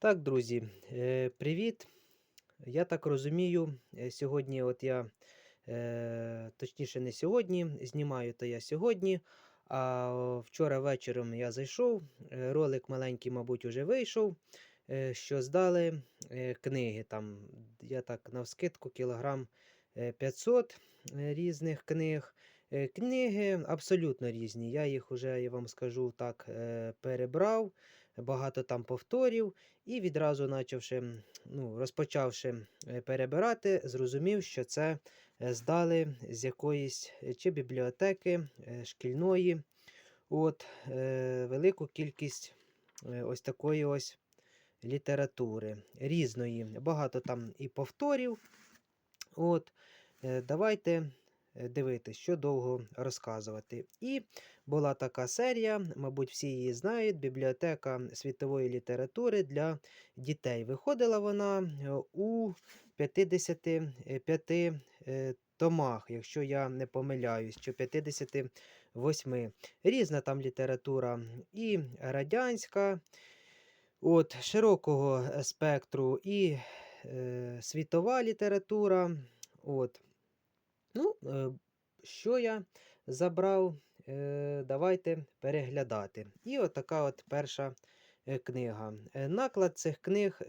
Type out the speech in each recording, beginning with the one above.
Так, друзі, е, привіт. Я так розумію, е, сьогодні, от я, е, точніше, не сьогодні, знімаю то я сьогодні. А вчора вечором я зайшов, ролик маленький, мабуть, уже вийшов, що здали книги. Там, я так навскидку, кілограм е, 500 е, різних книг. Книги абсолютно різні. Я їх уже, я вам скажу так, перебрав, багато там повторів. І відразу почавши, ну, розпочавши е, перебирати, зрозумів, що це е, здали з якоїсь е, чи бібліотеки шкільної. От, е, велику кількість ось такої ось літератури різної. Багато там і повторів. От, давайте дивитись, що довго розказувати. І була така серія, мабуть, всі її знають, бібліотека світової літератури для дітей. Виходила вона е, у 55 е, томах, якщо я не помиляюсь, чи 58. Різна там література, і радянська, от, широкого е, спектру, і е, світова література. От. Ну, е, що я забрав, е, давайте переглядати. І от така от перша е, книга. Наклад цих книг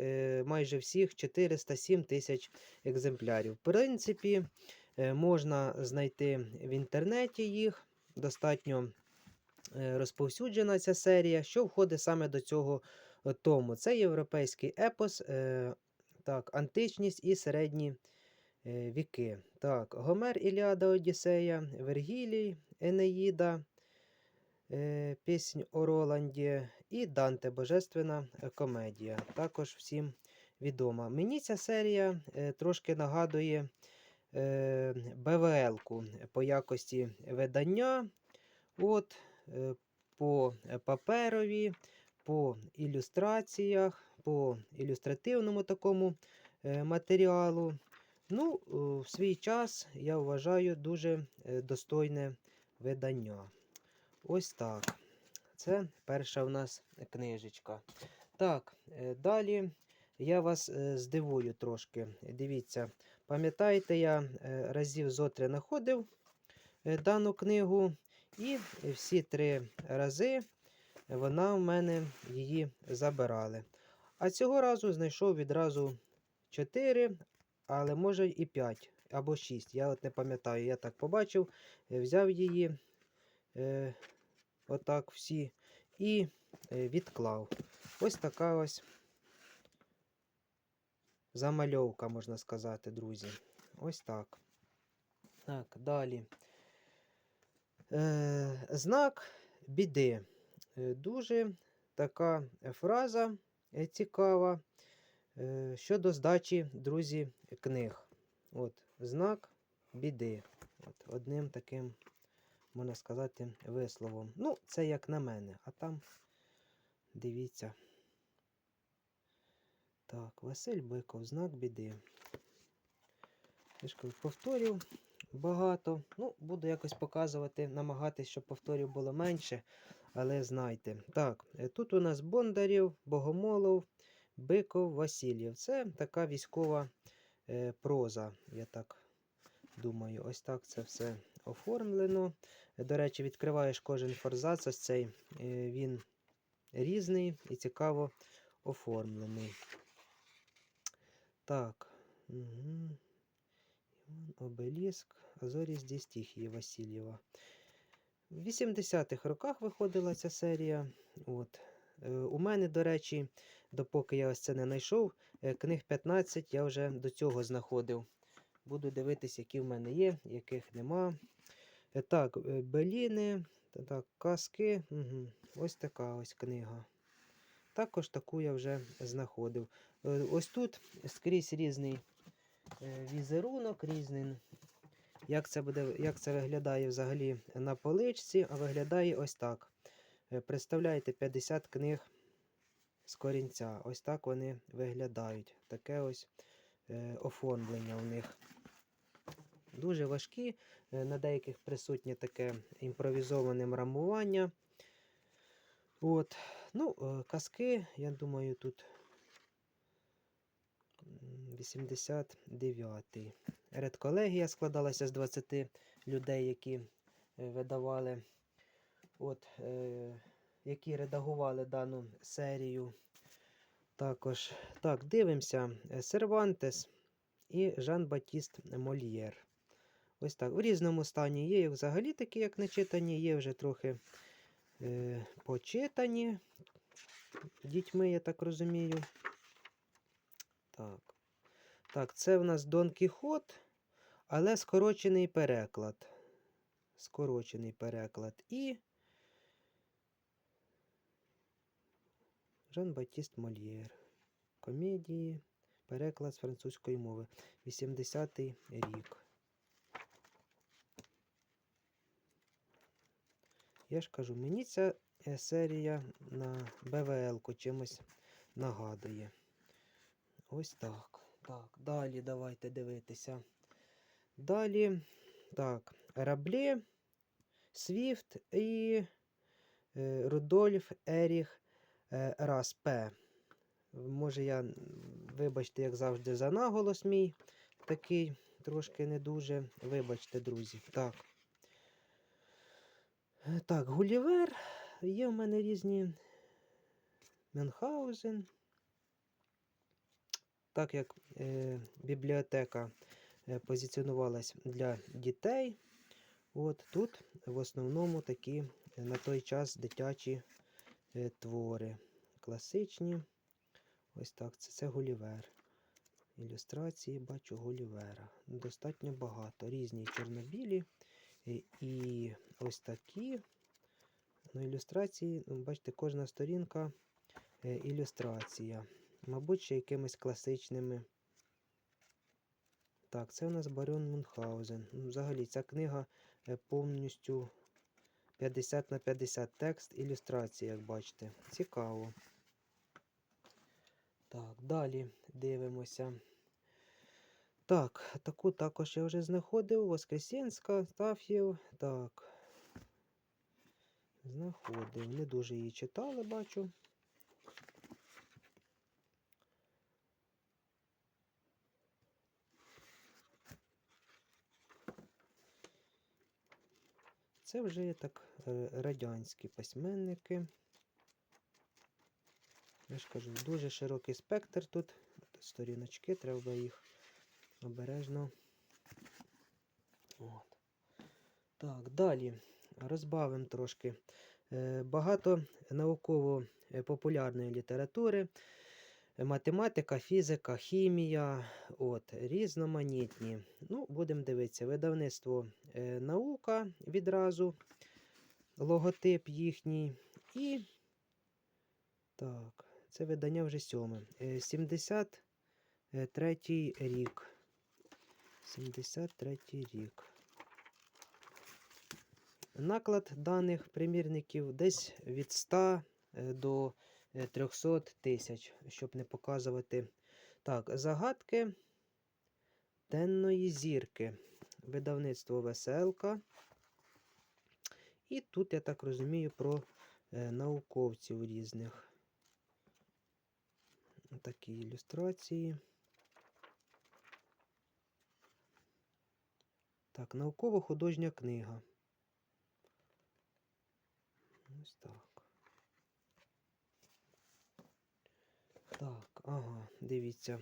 майже всіх 407 тисяч екземплярів. В принципі, можна знайти в інтернеті їх. Достатньо розповсюджена ця серія, що входить саме до цього тому. Це європейський епос, так, античність і середні е, віки. Так, Гомер, Іліада, Одіссея, Вергілій, Енеїда, е, Піснь о Роланді і Данте Божественна е, комедія. Також всім відома. Мені ця серія е, трошки нагадує е, БВЛ-ку по якості видання. От, е, по е, паперові, по ілюстраціях, по ілюстративному такому е, матеріалу. Ну, е, в свій час я вважаю дуже е, достойне видання. Ось так. Це перша в нас книжечка. Так, е, далі я вас здивую трошки. Дивіться, пам'ятаєте, я разів зо три знаходив дану книгу, і всі три рази вона в мене її забирали. А цього разу знайшов відразу 4, але може і 5 або 6. Я от не пам'ятаю, я так побачив, е, взяв її е, отак всі і е, відклав. Ось така ось замальовка, можна сказати, друзі. Ось так. Так, далі. Е, знак біди. Е, Дуже така фраза цікава щодо здачі, друзі, книг. От, знак біди. От, одним таким, можна сказати, висловом. Ну, це як на мене, а там дивіться. Так, Василь Биков, знак біди. Ж повторів багато. Ну, буду якось показувати, намагатись, щоб повторів було менше, але знайте. Так, е, тут у нас Бондарів, Богомолов, Биков, Васильєв. Це така військова е, проза, я так думаю. Ось так це все оформлено. До речі, відкриваєш кожен форзац, ось цей е, він різний і цікаво оформлений. Так. Угу. Обеліск, Азорі з Дістіхії Васильєва. В 80-х роках виходила ця серія. От. Е, У мене, до речі, допоки я ось це не знайшов, е, книг 15 я вже до цього знаходив. Буду дивитись, які в мене є, яких нема. Е, Так, е, Беліни, так, казки. Угу. Ось така ось книга. Також таку я вже знаходив. Ось тут скрізь різний візерунок, різний. Як це буде, як це виглядає взагалі на поличці, а виглядає ось так. Представляєте 50 книг з корінця. Ось так вони виглядають. Таке ось е, оформлення у них. Дуже важкі, е, на деяких присутнє таке імпровізоване мрамування. От. Ну, е, казки, я думаю, тут 89-й. Редколегія складалася з 20 людей, які е, видавали, от, е, які редагували дану серію. Також, так, дивимося. Е, Сервантес і Жан-Батіст Мольєр. Ось так. В різному стані є взагалі такі, як начитані, є вже трохи е, почитані дітьми, я так розумію. Так. Так, це в нас Дон Кіхот, але скорочений переклад. Скорочений переклад. І Жан-Батіст Мольєр. Комедії. Переклад з французької мови. 80-й рік. Я ж кажу, мені ця е, серія на БВЛ чимось нагадує. Ось так. Так, далі давайте дивитися. Далі. Так, Рабле, Свіфт і е, Рудольф Еріх е, Распе. Може, я, вибачте, як завжди, за наголос мій такий трошки не дуже. Вибачте, друзі. Так. Так, Гулівер. Є в мене різні Мюнхгаузен. Так як е, бібліотека е, позиціонувалась для дітей, от тут в основному такі е, на той час дитячі твори. Класичні. Ось так, це, це Гулівер. Ілюстрації бачу Гулівера. Достатньо багато. Різні чорнобілі. І, і ось такі. Ну, ілюстрації, ну, бачите, кожна сторінка е, ілюстрація. Мабуть, ще якимись класичними. Так, це у нас Барон Мюнхгаузен. Ну, Взагалі, ця книга е, повністю 50 на 50 текст, ілюстрації, як бачите. Цікаво. Так, далі дивимося. Так, таку також я вже знаходив. Воскресенська, Стаф'єв. Так. Знаходив. Не дуже її читали, бачу. Це вже так е, радянські письменники. Я ж кажу, дуже широкий спектр тут. Сторіночки, треба їх обережно. От. Так, далі розбавимо трошки. Е, Багато науково-популярної літератури, математика, фізика, хімія, от, різноманітні. Ну, будемо дивитися, видавництво е, наука відразу, логотип їхній. І так, це видання вже сьоме. Е, 73 рік. 73 рік. Наклад даних примірників десь від 100 е, до е, 300 тисяч, щоб не показувати. Так, загадки денної зірки. Видавництво Веселка. І тут, я так розумію, про е, науковців різних. Такі ілюстрації. Так, науково-художня книга. Ось так. Так, ага, дивіться.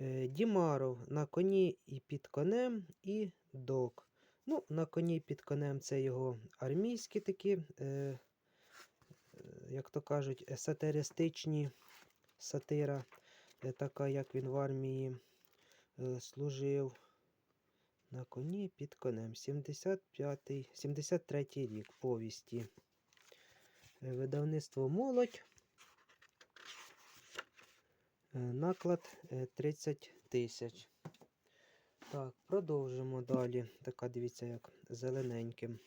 Е, Дімаров на коні і під конем, і док. Ну, на коні під конем це його армійські такі, е, е, як то кажуть, сатиристичні сатира, е, така, як він в армії е, служив. На коні під конем. 75 73 рік повісті. Е, Видавництво молодь. Е, Наклад е, 30 тисяч. Так, продовжимо далі. Така, дивіться, як зелененьким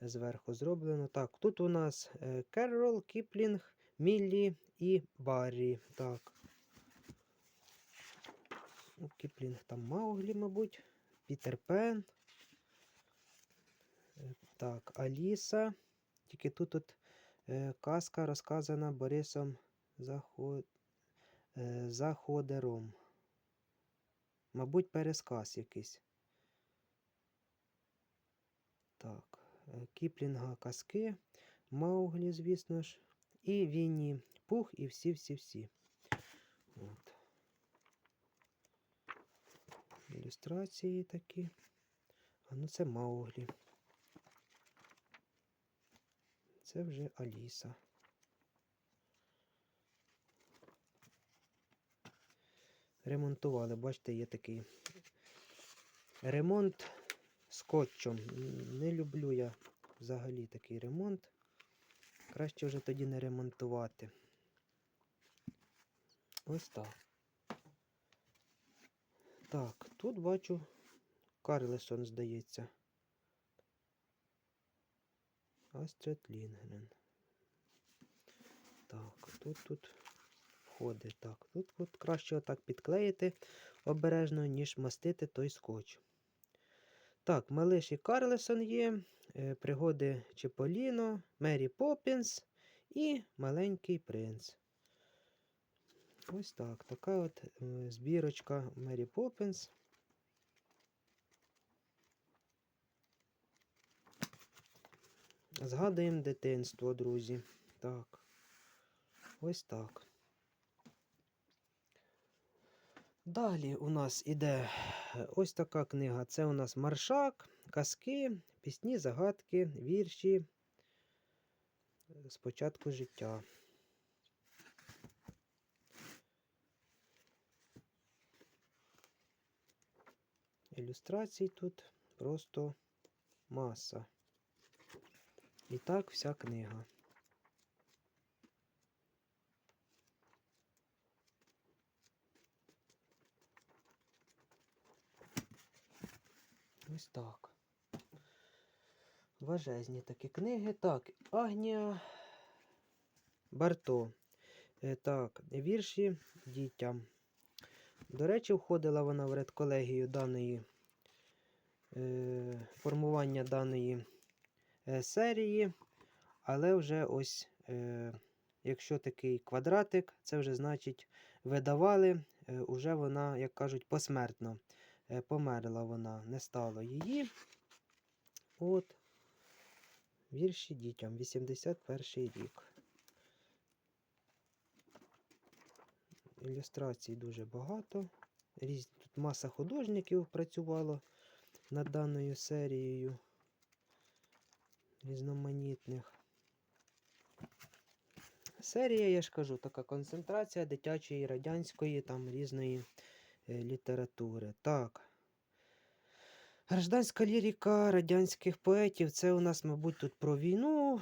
зверху зроблено. Так, тут у нас е, Керрол, Кіплінг, Міллі і Баррі. Так. Ну, Кіплінг там Мауглі, мабуть. Пітер Пен. Е, Так, Аліса. Тільки тут, тут е, казка розказана Борисом Заход... е, Заходером. Мабуть, пересказ якийсь. Так, е, Кіплінга казки, Мауглі, звісно ж, і Вінні Пух, і всі-всі-всі. От. Ілюстрації такі. А ну це Мауглі. Це вже Аліса. Ремонтували, бачите, є такий ремонт скотчем. Не люблю я взагалі такий ремонт. Краще вже тоді не ремонтувати. Ось так. Так, тут бачу Карлесон, здається. Астрид Лінгрен. Так, тут тут входить. Так, тут от краще отак підклеїти обережно, ніж мастити той скотч. Так, Малиш і Карлесон є, е, пригоди Чіполіно, Мері Поппінс і Маленький принц. Ось так. Така от е, збірочка Мері Поппінс. Згадуємо дитинство, друзі. Так. Ось так. Далі у нас іде е, ось така книга. Це у нас маршак, казки, пісні, загадки, вірші з початку життя. Ілюстрацій тут просто маса. І так вся книга. Ось так. Важезні такі книги. Так, Агнія Барто. Е, Так, вірші дітям. До речі, входила вона в редколегію даної е, формування даної е, серії, але вже ось, е, якщо такий квадратик, це вже значить видавали, е, уже вона, як кажуть, посмертно. Е, померла вона, не стало її. От. Вірші дітям, 81 рік. Ілюстрацій дуже багато. Різ... Тут маса художників працювало над даною серією різноманітних. Серія, я ж кажу, така концентрація дитячої, радянської, там різної літератури. Так. Гражданська лірика радянських поетів. Це у нас, мабуть, тут про війну,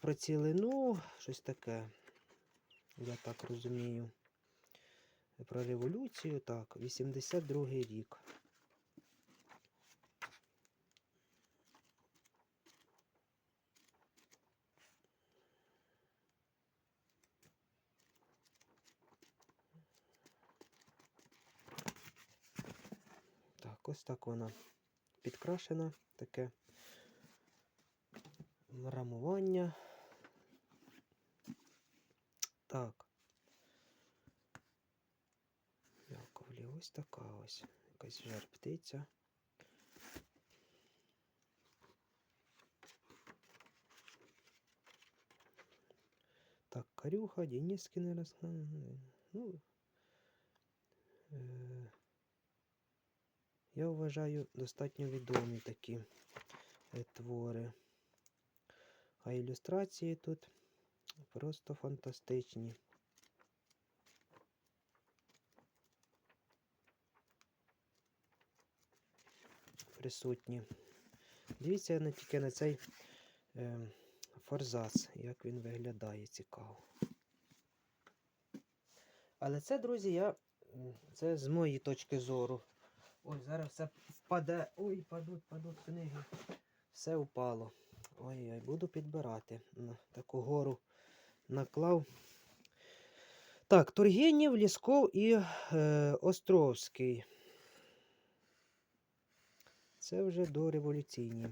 про цілину, щось таке. Я так розумію. Про революцію. Так, 82-й рік. Так, ось так вона підкрашена, таке рамування. Так. Яковлі, ось така ось. Якась жар птиця. Так, Карюха, Денискіни роз... Ну, е... Я вважаю достатньо відомі такі е, твори. А ілюстрації тут просто фантастичні. Присутні. Дивіться не тільки на цей е, форзац, як він виглядає цікаво. Але це, друзі, я, це з моєї точки зору. Ой, зараз все впаде. Ой, падуть, падуть книги. Все впало. Ой-ой, буду підбирати. На таку гору наклав. Так, Тургенєв, Лісков і е, Островський. Це вже дореволюційні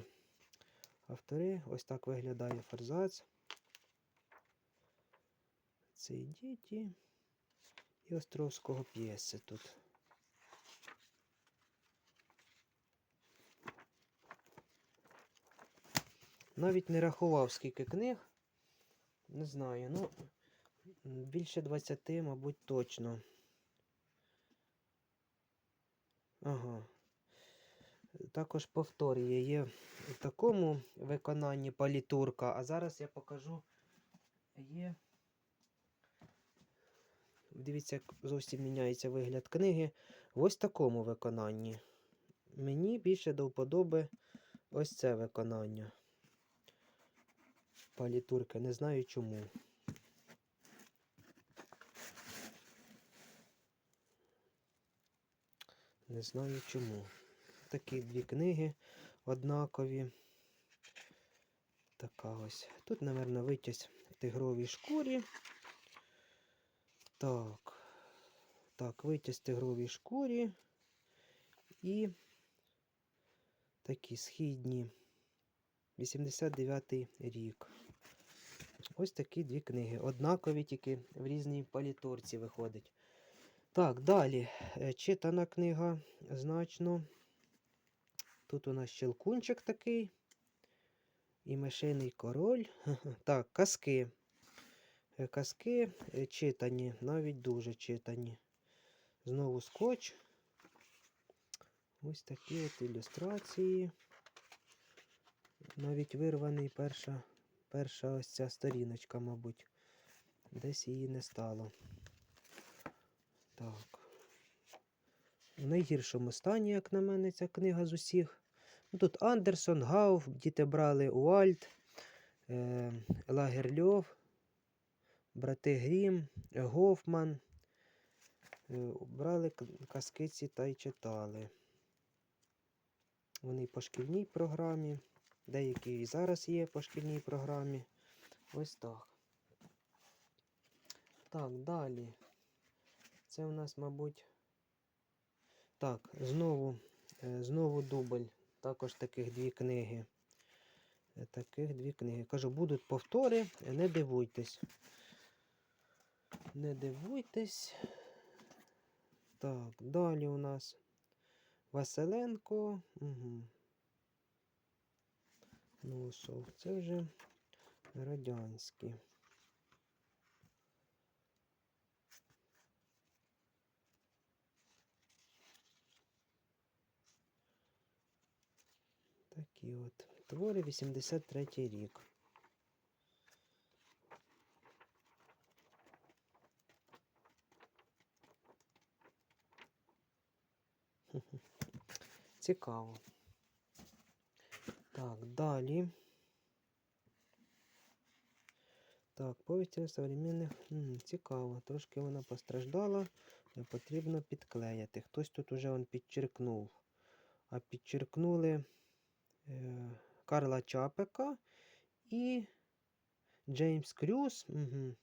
автори. Ось так виглядає форзац. Це і діті. І Островського п'єси тут. Навіть не рахував, скільки книг. Не знаю, ну, більше 20, мабуть, точно. Ага. Також повторює, є в такому виконанні палітурка, а зараз я покажу. Є. Дивіться, як зовсім міняється вигляд книги. В ось такому виконанні. Мені більше до вподоби ось це виконання. Палітурки, не знаю чому. Не знаю чому. Такі дві книги однакові. Така ось. Тут, мабуть, витязь в тигровій шкурі. Так. Так, витязь в тигровій шкурі. І такі східні. 89-й рік. Ось такі дві книги. Однакові, тільки в різній палітурці виходить. Так, далі. Е, Читана книга значно. Тут у нас щелкунчик такий. І мишиний король. Так, казки. Е, Казки е, читані, навіть дуже читані. Знову скотч. Ось такі от ілюстрації. Навіть вирваний перша, перша ось ця сторіночка, мабуть. Десь її не стало. Так. В найгіршому стані, як на мене, ця книга з усіх. Ну, Тут Андерсон, Гауф, діти брали Уальт, е, Лагерльов, брати Грім, Гофман. Е, брали казки ці та й читали. Вони по шкільній програмі, деякі і зараз є по шкільній програмі. Ось так. Так, далі. Це у нас, мабуть. Так, знову, е, знову дубль. Також таких дві книги. Е, Таких дві книги. Кажу, будуть повтори, е, не дивуйтесь. Не дивуйтесь. Так, далі у нас Василенко. Угу. Носов. Це вже радянські. Такі от. Твори 83 рік. Цікаво. Так, далі. Так, повісті современних. Цікаво. Трошки вона постраждала. Потрібно підклеяти. Хтось тут уже он підчеркнув. А підчеркнули е, Карла Чапека і Джеймс Крюс. Угу.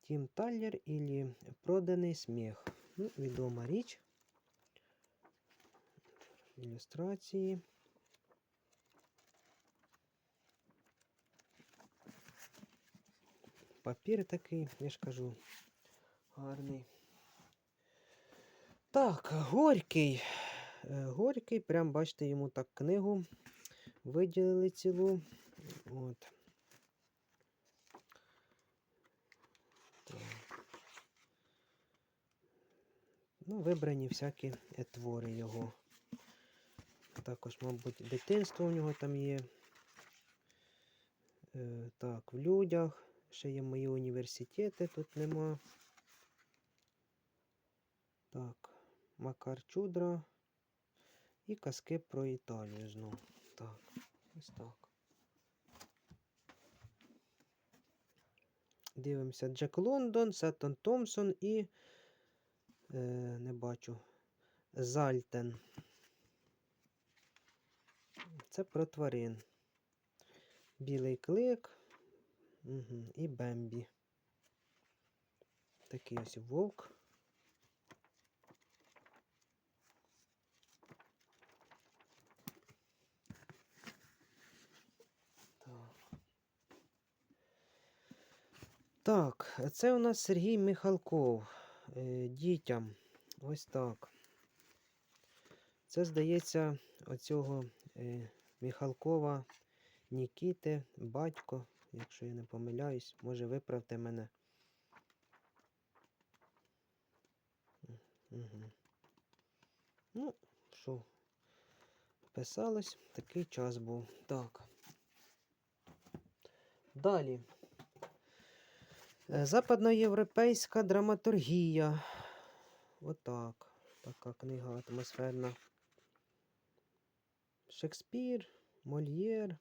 Тім Таллер і Проданий сміх. Ну, відома річ. Ілюстрації. Папір такий, я ж кажу, гарний. Так, Горький. Е, Горький, прям бачите, йому так книгу виділили цілу. От. Ну, вибрані всякі твори його. Також, мабуть, дитинство у нього там є. Е, так, в людях. Ще є мої університети, тут нема. Так, Макар Чудра. І казки про Італію знов. Так, ось так. Дивимося Джек Лондон, Сеттон Томпсон і. Е, не бачу. Зальтен. Це про тварин. Білий клик. Угу. І Бембі. Такий ось вовк. Так. Це у нас Сергій Михалков. Е, дітям. Ось так. Це, здається, оцього е, Михалкова Нікіти, батько, якщо я не помиляюсь, може виправте мене. Угу. Ну, що, писалось, такий час був. Так. Далі. Е, Западноєвропейська драматургія. Отак. Така книга атмосферна. Шекспір, Мольєр,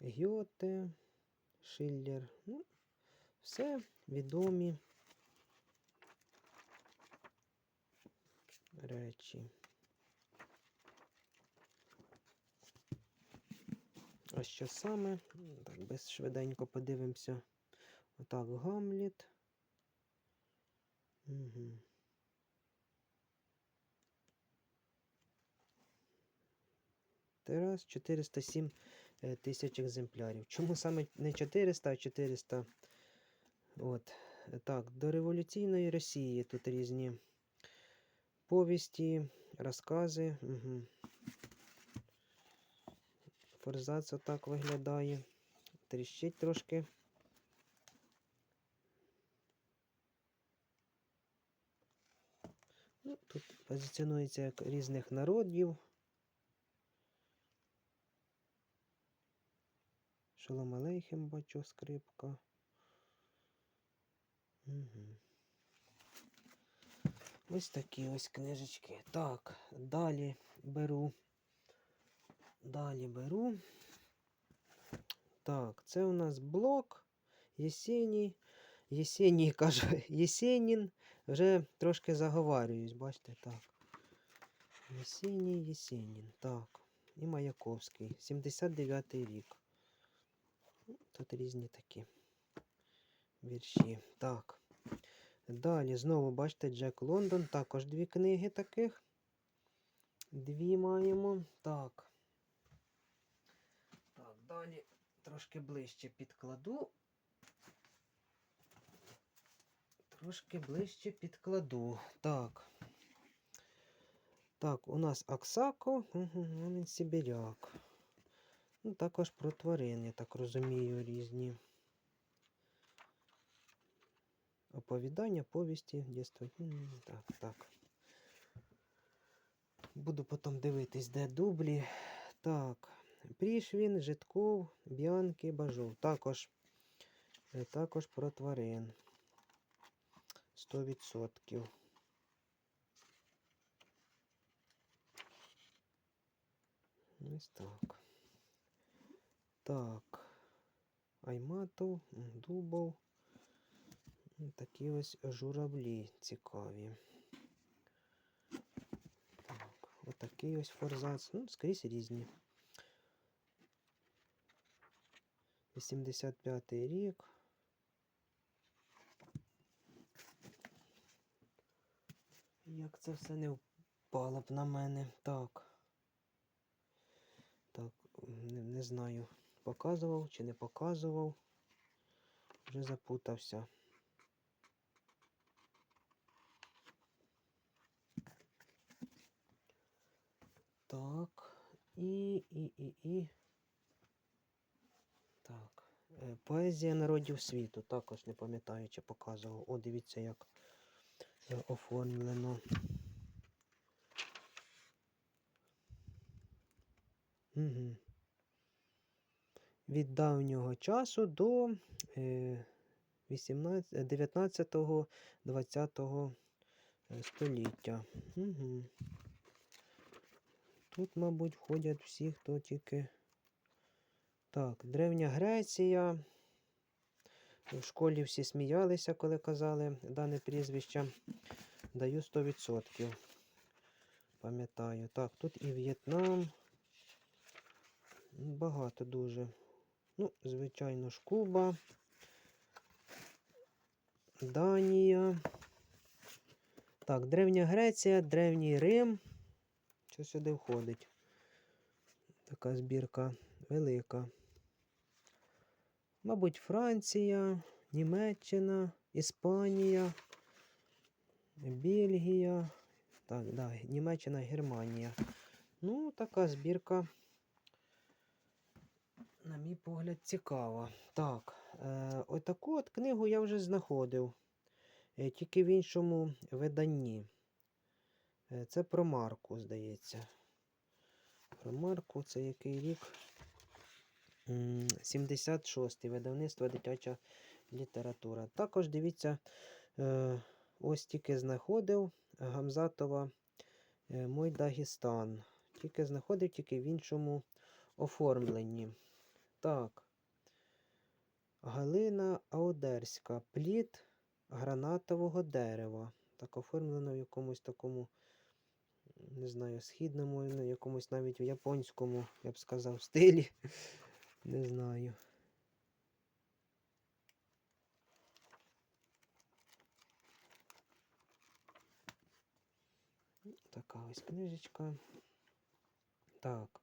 Гьоте, Шиллер. Ну, все відомі речі. А що саме? Так, без швиденько подивимося. Отак, Гамліт. Угу. Тираж 407 е, тисяч екземплярів. Чому саме не 400, а 400? От. е, Так, до революційної Росії тут різні повісті, розкази. Угу. Форзац отак виглядає. Тріщить трошки. Ну, тут позиціонується як різних народів. Шолом Алейхем бачу скрипка. Угу. Ось такі ось книжечки. Так, далі беру. Далі беру. Так, це у нас блок Єсеній. Єсеній каже, Єсенін. Вже трошки заговарююсь, бачите, так. Єсеній, Єсенін. Так. І Маяковський. 79-й рік. Тут різні такі вірші. Так. Далі знову бачите Джек Лондон. Також дві книги таких. Дві маємо. Так. Так, далі трошки ближче підкладу. Трошки ближче підкладу. Так. Так, у нас Аксако, він Сибіряк. Ну, також про тварин, я так розумію, різні. Оповідання, повісті, дійство. Так, так. Буду потім дивитись, де дублі. Так. Прішвін, Житков, Б'янки, Бажов. Також, е, також про тварин. 100%. Ось так. Так. Айматов, Дубов. Такі ось журавлі цікаві. Так, отакий ось форзац. Ну, скрізь різні. 85-й рік. Як це все не впало б на мене. Так. Так, не, не знаю, показував чи не показував. Вже запутався. Так. І, і, і, і. Так. Е, Поезія народів світу. Також не пам'ятаю, чи показував. О, дивіться, як е, оформлено. Угу. Від давнього часу до е, 19-20 століття. Угу. Тут, мабуть, входять всі, хто тільки. Так, Древня Греція. В школі всі сміялися, коли казали дане прізвище. Даю 100%. Пам'ятаю. Так, тут і В'єтнам. Багато дуже. Ну, звичайно ж, Куба. Данія. Так, Древня Греція, Древній Рим. Що сюди входить? Така збірка велика. Мабуть, Франція, Німеччина, Іспанія, Бельгія. Так, да, Німеччина, Германія. Ну, така збірка на мій погляд, цікава. Так, е, отаку от книгу я вже знаходив, е, тільки в іншому виданні. Е, це про Марку, здається. Про Марку, це який рік? 76-й видавництво дитяча література. Також дивіться, е, ось тільки знаходив Гамзатова е, Мой Дагестан. Тільки знаходив тільки в іншому оформленні. Так. Галина Аудерська. Плід гранатового дерева. Так оформлено в якомусь такому, не знаю, східному, якомусь навіть в японському, я б сказав, стилі. Не знаю. Така ось книжечка. Так.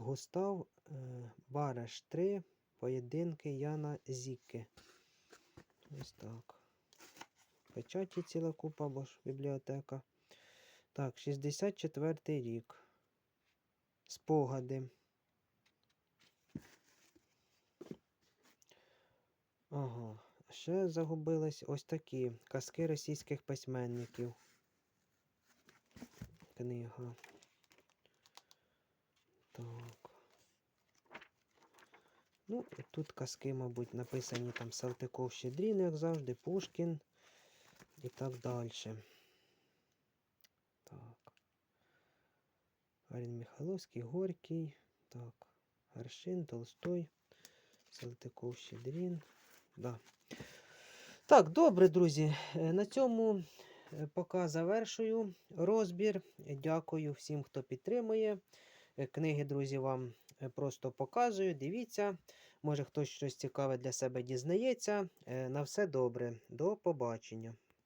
Густав е, Бараш 3. Поєдинки Яна Зіки. Ось так. Печаті ціла купа, бо ж бібліотека. Так, 64 рік. Спогади. Ага. Ще загубились ось такі казки російських письменників. Книга. Ну, тут казки, мабуть, написані там Салтиков Щедрін, як завжди, Пушкін і так далі. Так. Гарін Михайловський, Горький. Так. Гаршин, Толстой, Салтиков Щедрін. Да. Так, добре, друзі. Е, На цьому е, поки завершую розбір. Дякую всім, хто підтримує. Е, Книги, друзі, вам просто показую. Дивіться. Може хтось щось цікаве для себе дізнається. Е, На все добре. До побачення.